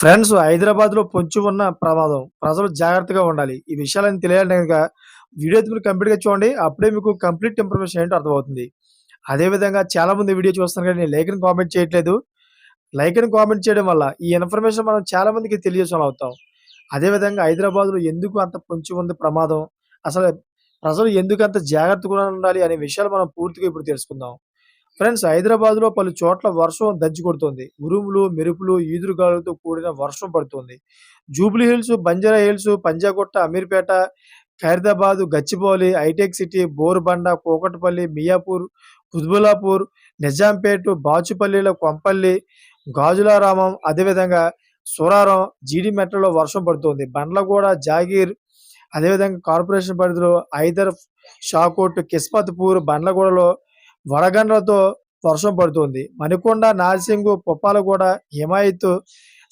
Friends హైదరాబాద్‌లో పొంచి ఉన్న ప్రమాదం. ప్రజలు జాగ్రత్తగా ఉండాలి. ఈ విషయాలన్నీ తెలియాలంటే కనుక వీడియో అయితే మీరు కంప్లీట్‌గా చూడండి. అప్పుడే మీకు కంప్లీట్ ఇన్ఫర్మేషన్ ఏంటో అర్థమవుతుంది. అదే విధంగా చాలామంది వీడియో చూస్తున్నారు కానీ లైక్ని కామెంట్ చేయట్లేదు. లైక్ని కామెంట్ చేయడం వల్ల ఈ ఇన్ఫర్మేషన్ మనం చాలా మందికి అవుతాం. అదే విధంగా హైదరాబాద్‌లో ఎందుకు అంత పొంచి ఉంది ప్రమాదం? అసలు ప్రజలు ఎందుకు అంత జాగ్రత్తగా ఉండాలి అనే విషయాలు మనం పూర్తిగా ఇప్పుడు తెలుసుకుందాం. ఫ్రెండ్స్ హైదరాబాద్‌లో పలు చోట్ల వర్షం దంచి కొడుతుంది ఉరుములు, మెరుపులు, ఈదురుగాలులతో కూడిన వర్షం పడుతుంది. Jubilee Hills, Banjara Hills, Panjagutta, Ameerpet, Khairatabad Gachibowli, hitech City, Borabanda, Kukatpally, Miyapur, Quthbullapur Nizampet, బాచుపల్లిలో కొంపల్లి, గాజులారామం, అదేవిధంగా సురారం జీడిమెట్లలో వర్షం పడుతుంది బండ్లగూడ, జాగీర్, అదేవిధంగా కార్పొరేషన్ పరిధిలో హైదర్, షాకోట్, కిస్మత్‌పూర్, బండ్లగూడలో వడగండ్లతో వర్షం పడుతోంది. మణికొండ, నార్సింగ్, పొప్పాలగూడ హిమాయత్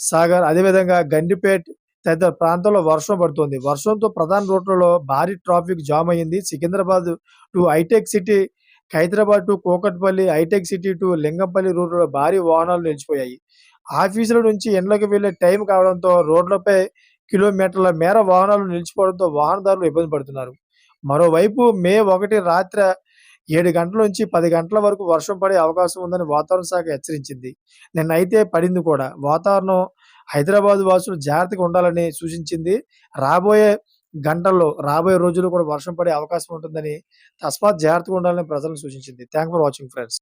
సాగర్, అదేవిధంగా గండిపేట్ తదితర ప్రాంతాల్లో వర్షం పడుతోంది. వర్షంతో ప్రధాన రోడ్లలో భారీ ట్రాఫిక్ జామ్ అయింది. Secunderabad to hitech city, Hyderabad to Kukatpally, hitech city to Lingampally రోడ్లలో భారీ వాహనాలు నిలిచిపోయాయి. ఆఫీసుల నుంచి ఇండ్లకు వెళ్ళే టైం కావడంతో రోడ్లపై కిలోమీటర్ల మేర వాహనాలు నిలిచిపోవడంతో వాహనదారులు ఇబ్బంది పడుతున్నారు. మరోవైపు మే ఒకటి రాత్రి ఏడు గంటల నుంచి పది గంటల వరకు వర్షం పడే అవకాశం ఉందని వాతావరణ శాఖ హెచ్చరించింది. నిన్నైతే పడింది కూడా. వాతావరణం హైదరాబాద్ వాసులు జాగ్రత్తగా ఉండాలని సూచించింది. రాబోయే గంటల్లో, రాబోయే రోజుల్లో కూడా వర్షం పడే అవకాశం ఉంటుందని తస్మాత్ జాగ్రత్తగా ఉండాలని ప్రజలను సూచించింది. Thank for watching friends.